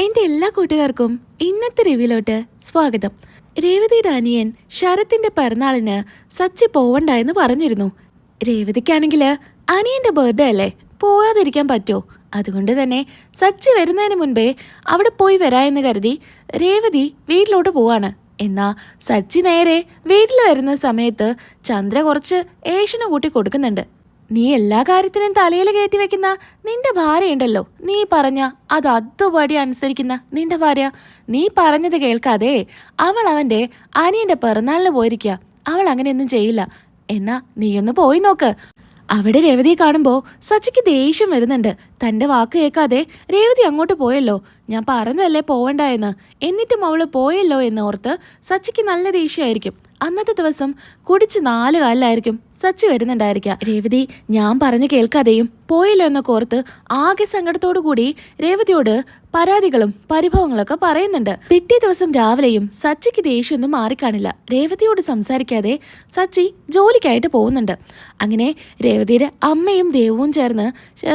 എന്റെ എല്ലാ കൂട്ടുകാർക്കും ഇന്നത്തെ റിവ്യൂലോട്ട് സ്വാഗതം. രേവതിയുടെ അനിയൻ ശരത്തിന്റെ പിറന്നാളിന് സച്ചി പോവണ്ട എന്ന് പറഞ്ഞിരുന്നു. രേവതിക്കാണെങ്കിൽ അനിയന്റെ ബർത്ത്ഡേ അല്ലേ? പോവാതിരിക്കാൻ പറ്റുമോ അതുകൊണ്ട് തന്നെ സച്ചി വരുന്നതിന് മുൻപേ അവിടെ പോയി വരാ എന്ന് കരുതി രേവതി വീട്ടിലോട്ട് പോവാണ്. എന്നാ സച്ചി നേരെ വീട്ടിൽ വരുന്ന സമയത്ത് ചന്ദ്ര കുറച്ച് ഏഷന് കൂട്ടി കൊടുക്കുന്നുണ്ട്. നീ എല്ലാ കാര്യത്തിനും തലയിൽ കയറ്റി വെക്കുന്ന നിന്റെ ഭാര്യയുണ്ടല്ലോ. നീ പറഞ്ഞ അത് അതുപടി അനുസരിക്കുന്ന നിന്റെ ഭാര്യ. നീ പറഞ്ഞത് കേൾക്കാതെ അവൾ അവന്റെ അനിയന്റെ പിറന്നാളിന് പോയിരിക്കുക അവൾ അങ്ങനെയൊന്നും ചെയ്യില്ല. എന്നാ നീയൊന്ന് പോയി നോക്ക്. അവിടെ രേവതിയെ കാണുമ്പോൾ സച്ചിക്ക് ദേഷ്യം വരുന്നുണ്ട്. തന്റെ വാക്ക് കേൾക്കാതെ രേവതി അങ്ങോട്ട് പോയല്ലോ. ഞാൻ പറഞ്ഞതല്ലേ പോവണ്ടായെന്ന്. എന്നിട്ടും അവൾ പോയല്ലോ എന്ന് ഓർത്ത് സച്ചിക്ക് നല്ല ദേഷ്യമായിരിക്കും. അന്നത്തെ ദിവസം കുടിച്ച് നാല് കാലിലായിരിക്കും സച്ചി വരുന്നുണ്ടായിരിക്കാം രേവതി ഞാൻ പറഞ്ഞു കേൾക്കാതെയും പോയല്ലോ എന്നൊക്കെ ഓർത്ത് ആകെ സങ്കടത്തോടു കൂടി രേവതിയോട് പരാതികളും പരിഭവങ്ങളൊക്കെ പറയുന്നുണ്ട്. പിറ്റേ ദിവസം രാവിലെയും സച്ചിക്ക് ദേഷ്യമൊന്നും മാറിക്കാണില്ല. രേവതിയോട് സംസാരിക്കാതെ സച്ചി ജോലിക്കായിട്ട് പോകുന്നുണ്ട്. അങ്ങനെ രേവതിയുടെ അമ്മയും ദേവവും ചേർന്ന്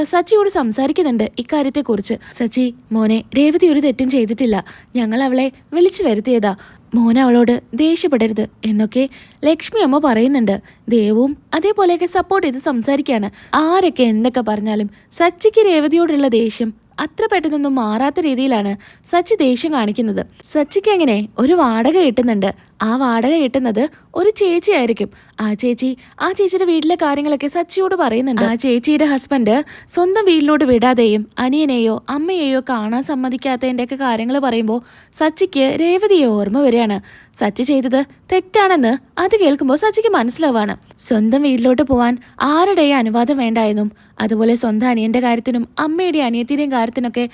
സച്ചിയോട് സംസാരിക്കുന്നുണ്ട് ഇക്കാര്യത്തെക്കുറിച്ച്. സച്ചി മോനെ രേവതി ഒരു തെറ്റും ചെയ്തിട്ടില്ല. ഞങ്ങൾ അവളെ വിളിച്ചു വരുത്തിയതാ. മോൻ അവളോട് ദേഷ്യപ്പെടരുത് എന്നൊക്കെ ലക്ഷ്മി അമ്മ പറയുന്നുണ്ട്. ദേവും അതേപോലെയൊക്കെ സപ്പോർട്ട് ചെയ്ത് സംസാരിക്കുകയാണ് ആരൊക്കെ എന്തൊക്കെ പറഞ്ഞാലും സച്ചിക്ക് രേവതിയോടുള്ള ദേഷ്യം അത്ര പെട്ടെന്നൊന്നും മാറാത്ത രീതിയിലാണ് സച്ചി ദേഷ്യം കാണിക്കുന്നത്. സച്ചിക്ക് എങ്ങനെ ഒരു വാടക കിട്ടുന്നുണ്ട്. ആ വാടക കിട്ടുന്നത് ഒരു ചേച്ചിയായിരിക്കും ആ ചേച്ചി ആ ചേച്ചിയുടെ വീട്ടിലെ കാര്യങ്ങളൊക്കെ സച്ചിയോട് പറയുന്നുണ്ട്. ആ ചേച്ചിയുടെ ഹസ്ബൻഡ് സ്വന്തം വീട്ടിലോട്ട് വിടാതെയും അനിയനെയോ അമ്മയെയോ കാണാൻ സമ്മതിക്കാത്തതിന്റെ ഒക്കെ കാര്യങ്ങൾ പറയുമ്പോൾ സച്ചിക്ക് രേവതിയെ ഓർമ്മ വരികയാണ്. സച്ചി ചെയ്തത് തെറ്റാണെന്ന് അത് കേൾക്കുമ്പോൾ സച്ചിക്ക് മനസ്സിലാവാണ് സ്വന്തം വീട്ടിലോട്ട് പോവാൻ ആരുടെയും അനുവാദം വേണ്ടായെന്നും അതുപോലെ സ്വന്തം അനിയന്റെ കാര്യത്തിനും അമ്മയുടെ അനിയത്തിന്റെയും കാര്യത്തിനൊക്കെ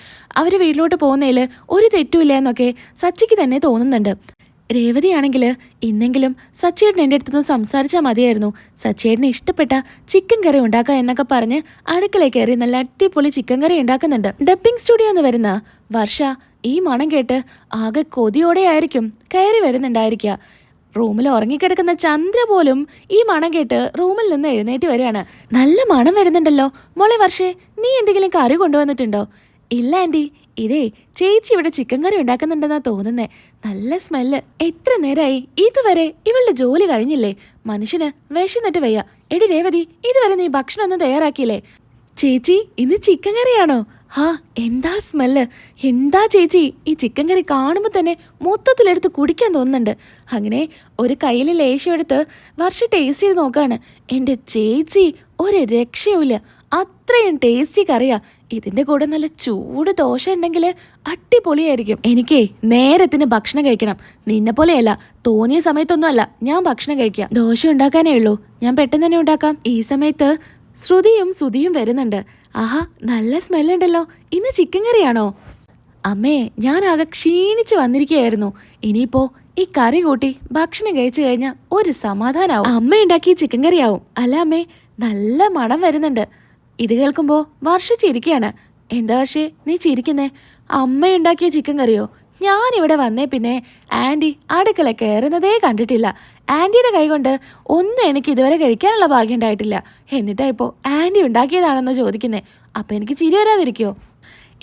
അവർ വീട്ടിലോട്ട് പോകുന്നതിൽ ഒരു തെറ്റുമില്ല എന്നൊക്കെ സച്ചിക്ക് തന്നെ തോന്നുന്നുണ്ട്. രേവതിയാണെങ്കിൽ ഇന്നെങ്കിലും സച്ചിയേട്ടൻ എന്റെ അടുത്തുനിന്ന് സംസാരിച്ചാൽ മതിയായിരുന്നു. സച്ചിയേട്ടന് ഇഷ്ടപ്പെട്ട ചിക്കൻ കറി ഉണ്ടാക്കാം എന്നൊക്കെ പറഞ്ഞ് അടുക്കളയിൽ കയറി നല്ല അടിപൊളി ചിക്കൻ കറി ഉണ്ടാക്കുന്നുണ്ട്. ഡബ്ബിംഗ് സ്റ്റുഡിയോ എന്ന് വരുന്ന വർഷ ഈ മണം കേട്ട് ആകെ കൊതിയോടെ ആയിരിക്കും കയറി വരുന്നുണ്ടായിരിക്കുക. റൂമിൽ ഉറങ്ങിക്കിടക്കുന്ന ചന്ദ്ര പോലും ഈ മണം കേട്ട് റൂമിൽ നിന്ന് എഴുന്നേറ്റ് വരികയാണ്. നല്ല മണം വരുന്നുണ്ടല്ലോ. മോളെ വർഷേ നീ എന്തെങ്കിലും കറി കൊണ്ടുവന്നിട്ടുണ്ടോ? ഇല്ല ആന്റി. ഇതേ ചേച്ചി ഇവിടെ ചിക്കൻ കറി ഉണ്ടാക്കുന്നുണ്ടെന്നാ തോന്നുന്നേ. നല്ല സ്മെല്ല്. എത്ര നേരമായി ഇതുവരെ ഇവളുടെ ജോലി കഴിഞ്ഞില്ലേ? മനുഷ്യന് വിശന്നിട്ട് വയ്യ. എടി രേവതി ഇതുവരെ നീ ഭക്ഷണം ഒന്നും തയ്യാറാക്കിയില്ലേ? ചേച്ചി ഇന്ന് ചിക്കൻ കറിയാണോ? ഹാ എന്താ സ്മെല്ല്? എന്താ ചേച്ചി? ഈ ചിക്കൻ കറി കാണുമ്പോൾ തന്നെ മൊത്തത്തിലെടുത്ത് കുടിക്കാൻ തോന്നുന്നുണ്ട്. അങ്ങനെ ഒരു കയ്യിൽ ലേശം എടുത്ത് വർഷ ടേസ്റ്റ് ചെയ്ത് നോക്കാണ്. എന്റെ ചേച്ചി ഒരു രക്ഷയുമില്ല. അത്രയും ടേസ്റ്റി കറിയാ. ഇതിന്റെ കൂടെ നല്ല ചൂട് ദോശ ഉണ്ടെങ്കിൽ അടിപൊളിയായിരിക്കും. എനിക്കേ നേരത്തിന് ഭക്ഷണം കഴിക്കണം. നിന്നെ പോലെയല്ല തോന്നിയ സമയത്തൊന്നും അല്ല. ഞാൻ ഭക്ഷണം കഴിക്കാം. ദോശ ഉണ്ടാക്കാനേ ഉള്ളൂ. ഞാൻ പെട്ടെന്ന് തന്നെ ഉണ്ടാക്കാം. ഈ സമയത്ത് ശ്രുതിയും സുതിയും വരുന്നുണ്ട്. ആഹാ നല്ല സ്മെല്ലുണ്ടല്ലോ. ഇന്ന് ചിക്കൻ കറിയാണോ? അമ്മേ ഞാൻ ആകെ ക്ഷീണിച്ച് വന്നിരിക്കുകയായിരുന്നു. ഇനിയിപ്പോ ഈ കറി കൂട്ടി ഭക്ഷണം കഴിച്ചു കഴിഞ്ഞാൽ ഒരു സമാധാനാവും. അമ്മ ഉണ്ടാക്കിയ ചിക്കൻ കറിയാവും. അല്ല അമ്മേ നല്ല മണം വരുന്നുണ്ട്. ഇത് കേൾക്കുമ്പോൾ വർഷ എന്താ വർഷേ നീ ചിരിക്കുന്നേ? അമ്മ ഉണ്ടാക്കിയ ചിക്കൻ കറിയോ? ഞാൻ ഇവിടെ വന്നേ പിന്നെ ആന്റി അടുക്കള കയറുന്നതേ കണ്ടിട്ടില്ല. ആന്റിയുടെ കൈകൊണ്ട് ഒന്നും എനിക്ക് ഇതുവരെ കഴിക്കാനുള്ള ഭാഗ്യം ഉണ്ടായിട്ടില്ല. എന്നിട്ടാ ഇപ്പോൾ ആന്റി ഉണ്ടാക്കിയതാണെന്ന് ചോദിക്കുന്നേ. അപ്പം എനിക്ക് ചിരി വരാതിരിക്കുമോ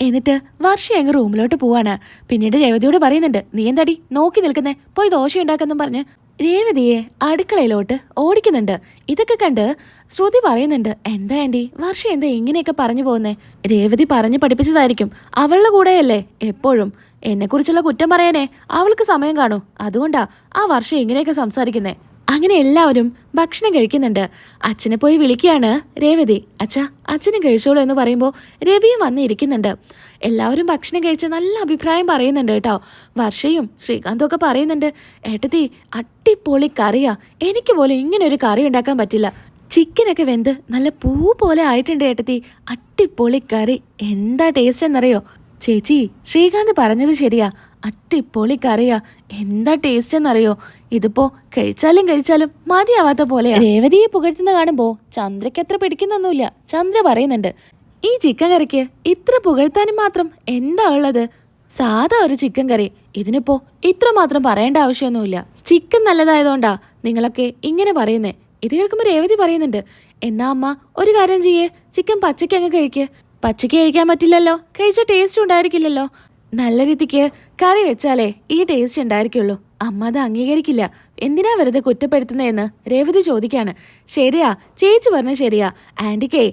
എന്നിട്ട് വർഷ അങ്ങ് റൂമിലോട്ട് പോവാണ്. പിന്നീട് രേവതിയോട് പറയുന്നുണ്ട് നീ എന്താടി നോക്കി നിൽക്കുന്നേ? പോയി ദോശ ഉണ്ടാക്കുന്നു പറഞ്ഞ്. രേവതിയെ അടുക്കളയിലോട്ട് ഓടിക്കുന്നുണ്ട്. ഇതൊക്കെ കണ്ട് ശ്രുതി പറയുന്നുണ്ട് എന്താ ആന്റി വർഷ എന്താ ഇങ്ങനെയൊക്കെ പറഞ്ഞു പോകുന്നേ? രേവതി പറഞ്ഞു പഠിപ്പിച്ചതായിരിക്കും. അവളുടെ കൂടെയല്ലേ എപ്പോഴും. എന്നെക്കുറിച്ചുള്ള കുറ്റം പറയാനേ അവൾക്ക് സമയം കാണൂ. അതുകൊണ്ടാ ആ വർഷം ഇങ്ങനെയൊക്കെ സംസാരിക്കുന്നേ. അങ്ങനെ എല്ലാവരും ഭക്ഷണം കഴിക്കുന്നുണ്ട്. അച്ഛനെ പോയി വിളിക്കുകയാണ് രേവതി. അച്ഛാ അച്ഛനും കഴിച്ചോളൂ എന്ന് പറയുമ്പോൾ രവിയും വന്ന് ഇരിക്കുന്നുണ്ട്. എല്ലാവരും ഭക്ഷണം കഴിച്ച് നല്ല അഭിപ്രായം പറയുന്നുണ്ട് കേട്ടോ. വർഷയും ശ്രീകാന്തും ഒക്കെ പറയുന്നുണ്ട് ഏട്ടത്തി അട്ടിപ്പൊളി കറിയാ. എനിക്ക് പോലും ഇങ്ങനെ ഒരു കറി ഉണ്ടാക്കാൻ പറ്റില്ല. ചിക്കനൊക്കെ വെന്ത് നല്ല പൂ പോലെ ആയിട്ടുണ്ട് ഏട്ടത്തി. അട്ടിപ്പൊളി കറി. എന്താ ടേസ്റ്റ് എന്നറിയോ? ചേച്ചി ശ്രീകാന്ത് പറഞ്ഞത് ശരിയാ. അട്ടിപ്പൊളി കറിയാ. എന്താ ടേസ്റ്റ് എന്നറിയോ? ഇതിപ്പോ കഴിച്ചാലും കഴിച്ചാലും മതിയാവാത്ത പോലെ രേവതിയെ പുകഴ്ത്തുന്ന കാണുമ്പോ ചന്ദ്രയ്ക്ക് അത്ര പിടിക്കുന്നൊന്നുമില്ല. ചന്ദ്ര പറയുന്നുണ്ട് ഈ ചിക്കൻ കറിക്ക് ഇത്ര പുകഴ്ത്താനും മാത്രം എന്താ ഉള്ളത്? സാധാ ഒരു ചിക്കൻ കറി. ഇതിനിപ്പോ ഇത്ര മാത്രം പറയേണ്ട ആവശ്യമൊന്നുമില്ല. ചിക്കൻ നല്ലതായതുകൊണ്ടാ നിങ്ങളൊക്കെ ഇങ്ങനെ പറയുന്നേ. ഇത് കേൾക്കുമ്പോൾ രേവതി പറയുന്നുണ്ട് എന്നാ അമ്മ ഒരു കാര്യം ചെയ്യേ. ചിക്കൻ പച്ചയ്ക്ക് അങ്ങ് കഴിക്ക്. പച്ചയ്ക്ക് കഴിക്കാൻ പറ്റില്ലല്ലോ. കഴിച്ച ടേസ്റ്റ് ഉണ്ടായിരിക്കില്ലല്ലോ. നല്ല രീതിക്ക് കറി വെച്ചാലേ ഈ ടേസ്റ്റ് ഉണ്ടായിരിക്കുള്ളൂ. അമ്മ അത് അംഗീകരിക്കില്ല. എന്തിനാ വെറുതെ കുറ്റപ്പെടുത്തുന്നതെന്ന് രേവതി ചോദിക്കാണ്. ശരിയാ ചേച്ചി പറഞ്ഞ ശരിയാ. ആന്റിക്കേ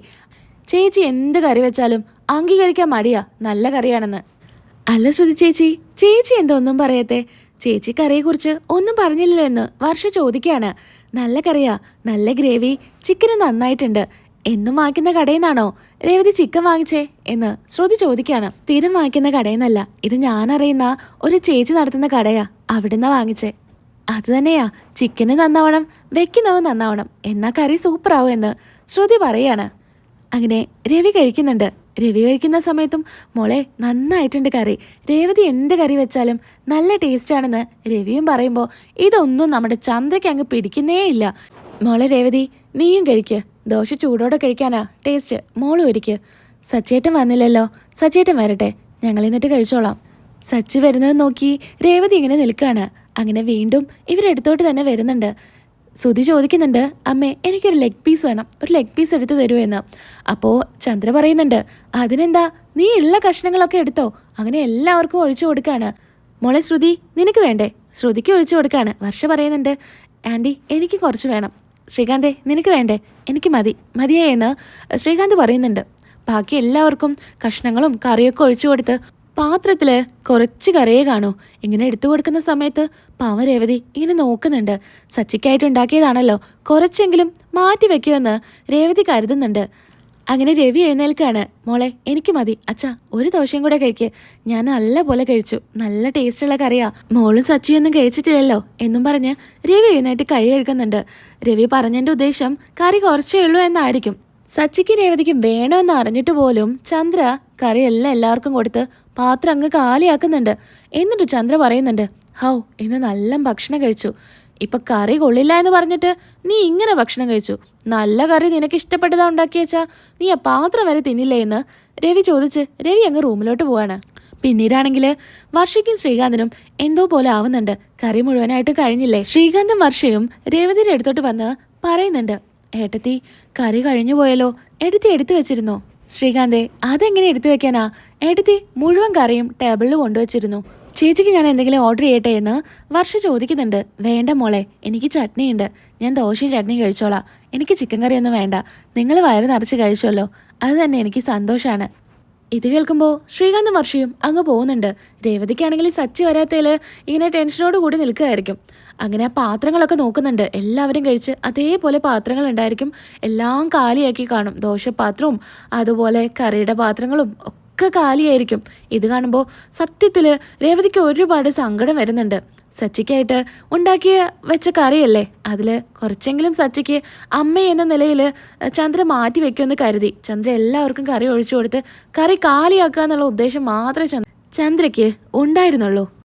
ചേച്ചി എന്ത് കറി വെച്ചാലും അംഗീകരിക്കാൻ മടിയാ. നല്ല കറിയാണെന്ന്. അല്ല ശ്രുതി ചേച്ചി ചേച്ചി എന്താ ഒന്നും പറയത്തെ? ചേച്ചി കറിയെക്കുറിച്ച് ഒന്നും പറഞ്ഞില്ലല്ലോ എന്ന് വർഷ ചോദിക്കുകയാണ് നല്ല കറിയാ നല്ല ഗ്രേവി ചിക്കന് നന്നായിട്ടുണ്ട്. എന്നും വാങ്ങിക്കുന്ന കടയിൽ നിന്നാണോ രേവതി ചിക്കൻ വാങ്ങിച്ചേ എന്ന് ശ്രുതി ചോദിക്കുകയാണ്. സ്ഥിരം വാങ്ങിക്കുന്ന കടയിൽ നിന്നല്ല ഇത് ഞാൻ അറിയുന്ന ഒരു ചേച്ചി നടത്തുന്ന കടയാ. അവിടുന്ന് വാങ്ങിച്ചേ. അത് തന്നെയാ. ചിക്കന് നന്നാവണം വെക്കുന്നവ് നന്നാവണം. എന്നാ കറി സൂപ്പറാവും എന്ന് ശ്രുതി പറയാണ്. അങ്ങനെ രവി കഴിക്കുന്നുണ്ട്. രവി കഴിക്കുന്ന സമയത്തും മോളെ നന്നായിട്ടുണ്ട് കറി. രേവതി എന്ത് കറി വെച്ചാലും നല്ല ടേസ്റ്റാണെന്ന് രവിയും പറയുമ്പോൾ ഇതൊന്നും നമ്മുടെ ചന്ദ്രയ്ക്ക് അങ്ങ് പിടിക്കുന്നേ ഇല്ല മോളെ രേവതി നീയും കഴിക്ക്. ദോശ ചൂടോടെ കഴിക്കാനാ. ടേസ്റ്റ്. മോളും ഒരിക്ക്. സച്ചേട്ടൻ വന്നില്ലല്ലോ. സച്ചേട്ടൻ വരട്ടെ. ഞങ്ങൾ എന്നിട്ട് കഴിച്ചോളാം. സച്ചി വരുന്നത് നോക്കി രേവതി ഇങ്ങനെ നിൽക്കുകയാണ് അങ്ങനെ വീണ്ടും ഇവരെടുത്തോട്ട് തന്നെ വരുന്നുണ്ട്. സുധി ചോദിക്കുന്നുണ്ട് അമ്മേ എനിക്കൊരു ലെഗ് പീസ് വേണം. ഒരു ലെഗ് പീസ് എടുത്തു തരൂ എന്ന്. അപ്പോൾ ചന്ദ്ര പറയുന്നുണ്ട് അതിനെന്താ? നീ ഉള്ള കഷ്ണങ്ങളൊക്കെ എടുത്തോ. അങ്ങനെ എല്ലാവർക്കും ഒഴിച്ചു കൊടുക്കാണ്. മോളെ ശ്രുതി നിനക്ക് വേണ്ടേ? ശ്രുതിക്ക് ഒഴിച്ചു കൊടുക്കാണ്. വർഷ പറയുന്നുണ്ട് ആന്റി എനിക്ക് കുറച്ച് വേണം. ശ്രീകാന്തേ നിനക്ക് വേണ്ടേ? എനിക്ക് മതി. മതിയേ എന്ന് ശ്രീകാന്ത് പറയുന്നുണ്ട്. ബാക്കി എല്ലാവർക്കും കഷ്ണങ്ങളും കറിയൊക്കെ ഒഴിച്ചു കൊടുത്ത് പാത്രത്തിൽ കുറച്ച് കറിയേ കാണൂ. ഇങ്ങനെ എടുത്തു കൊടുക്കുന്ന സമയത്ത് പാവ രേവതി ഇങ്ങനെ നോക്കുന്നുണ്ട്. സച്ചിക്കായിട്ട് ഉണ്ടാക്കിയതാണല്ലോ. കുറച്ചെങ്കിലും മാറ്റി വെക്കുമെന്ന് രേവതി കരുതുന്നുണ്ട്. അങ്ങനെ രവി എഴുന്നേൽക്കാണ്. മോളെ എനിക്ക് മതി. അച്ഛാ ഒരു ദോശയും കൂടെ കഴിക്ക്. ഞാൻ നല്ല പോലെ കഴിച്ചു. നല്ല ടേസ്റ്റുള്ള കറിയാ. മോളും സച്ചിയൊന്നും കഴിച്ചിട്ടില്ലല്ലോ എന്നും പറഞ്ഞ് രവി എഴുന്നേറ്റ് കൈ കഴുകുന്നുണ്ട്. രവി പറഞ്ഞതിന്റെ ഉദ്ദേശം കറി കുറച്ചേ ഉള്ളൂ എന്നായിരിക്കും. സച്ചിക്ക് രേവതിക്ക് വേണമെന്ന് അറിഞ്ഞിട്ട് പോലും ചന്ദ്ര എല്ലാം എല്ലാവർക്കും കൊടുത്ത് പാത്രം അങ്ങ് കാലിയാക്കുന്നുണ്ട്. എന്നിട്ട് ചന്ദ്ര പറയുന്നുണ്ട് ഹൗ ഇന്ന് നല്ല ഭക്ഷണം കഴിച്ചു. ഇപ്പൊ കറി കൊള്ളില്ല എന്ന് പറഞ്ഞിട്ട് നീ ഇങ്ങനെ ഭക്ഷണം കഴിച്ചു? നല്ല കറി നിനക്ക് ഇഷ്ടപ്പെട്ടതാ ഉണ്ടാക്കിയച്ചാ നീ ആ പാത്രം വരെ തിന്നില്ലേ എന്ന് രവി ചോദിച്ച് രവി അങ്ങ് റൂമിലോട്ട് പോവാണ്. പിന്നീടാണെങ്കിൽ വർഷയ്ക്കും ശ്രീകാന്തിനും എന്തോ പോലെ ആവുന്നുണ്ട്. കറി മുഴുവനായിട്ട് കഴിഞ്ഞില്ലേ? ശ്രീകാന്തും വർഷയും രേവതിയുടെ അടുത്തോട്ട് വന്ന് പറയുന്നുണ്ട്. ഏട്ടത്തി കറി കഴിഞ്ഞു പോയല്ലോ. എടുത്തി എടുത്തു വെച്ചിരുന്നോ. ശ്രീകാന്തേ അതെങ്ങനെ എടുത്തു വെക്കാനാ? എടുത്തി മുഴുവൻ കറിയും ടേബിളിൽ കൊണ്ടുവച്ചിരുന്നു. ചേച്ചിക്ക് ഞാൻ എന്തെങ്കിലും ഓർഡർ ചെയ്യട്ടെ എന്ന് വർഷ ചോദിക്കുന്നുണ്ട്. വേണ്ട മോളെ എനിക്ക് ചട്നി ഉണ്ട്. ഞാൻ ദോശയും ചട്നിയും കഴിച്ചോളാം. എനിക്ക് ചിക്കൻ കറിയൊന്നും വേണ്ട. നിങ്ങൾ വയറ് നിറച്ച് കഴിച്ചല്ലോ അത് തന്നെ എനിക്ക് സന്തോഷമാണ് ഇത് കേൾക്കുമ്പോൾ ശ്രീകാന്ത് വർഷയും അങ്ങ് പോകുന്നുണ്ട്. രേവതിക്കാണെങ്കിൽ സച്ചി വരാത്തതിൽ ഇങ്ങനെ ടെൻഷനോട് കൂടി നിൽക്കുകയായിരിക്കും. അങ്ങനെ ആ പാത്രങ്ങളൊക്കെ നോക്കുന്നുണ്ട്. എല്ലാവരും കഴിച്ച് അതേപോലെ പാത്രങ്ങൾ ഉണ്ടായിരിക്കും. എല്ലാം കാലിയാക്കി കാണും. ദോശപാത്രവും അതുപോലെ കറിയുടെ പാത്രങ്ങളും ഒക്കെ കാലിയായിരിക്കും. ഇത് കാണുമ്പോൾ സത്യത്തിൽ രേവതിക്ക് ഒരുപാട് സങ്കടം വരുന്നുണ്ട്. സച്ചിക്കായിട്ട് ഉണ്ടാക്കിയ വെച്ച കറിയല്ലേ? അതിൽ കുറച്ചെങ്കിലും സച്ചിക്ക് അമ്മ എന്ന നിലയിൽ ചന്ദ്ര മാറ്റി വെക്കുമെന്ന് കരുതി. ചന്ദ്ര എല്ലാവർക്കും കറി ഒഴിച്ചു കൊടുത്ത് കറി കാലിയാക്കുക എന്നുള്ള ഉദ്ദേശം മാത്രമേ ചന്ദ്രയ്ക്ക് ഉണ്ടായിരുന്നുള്ളൂ.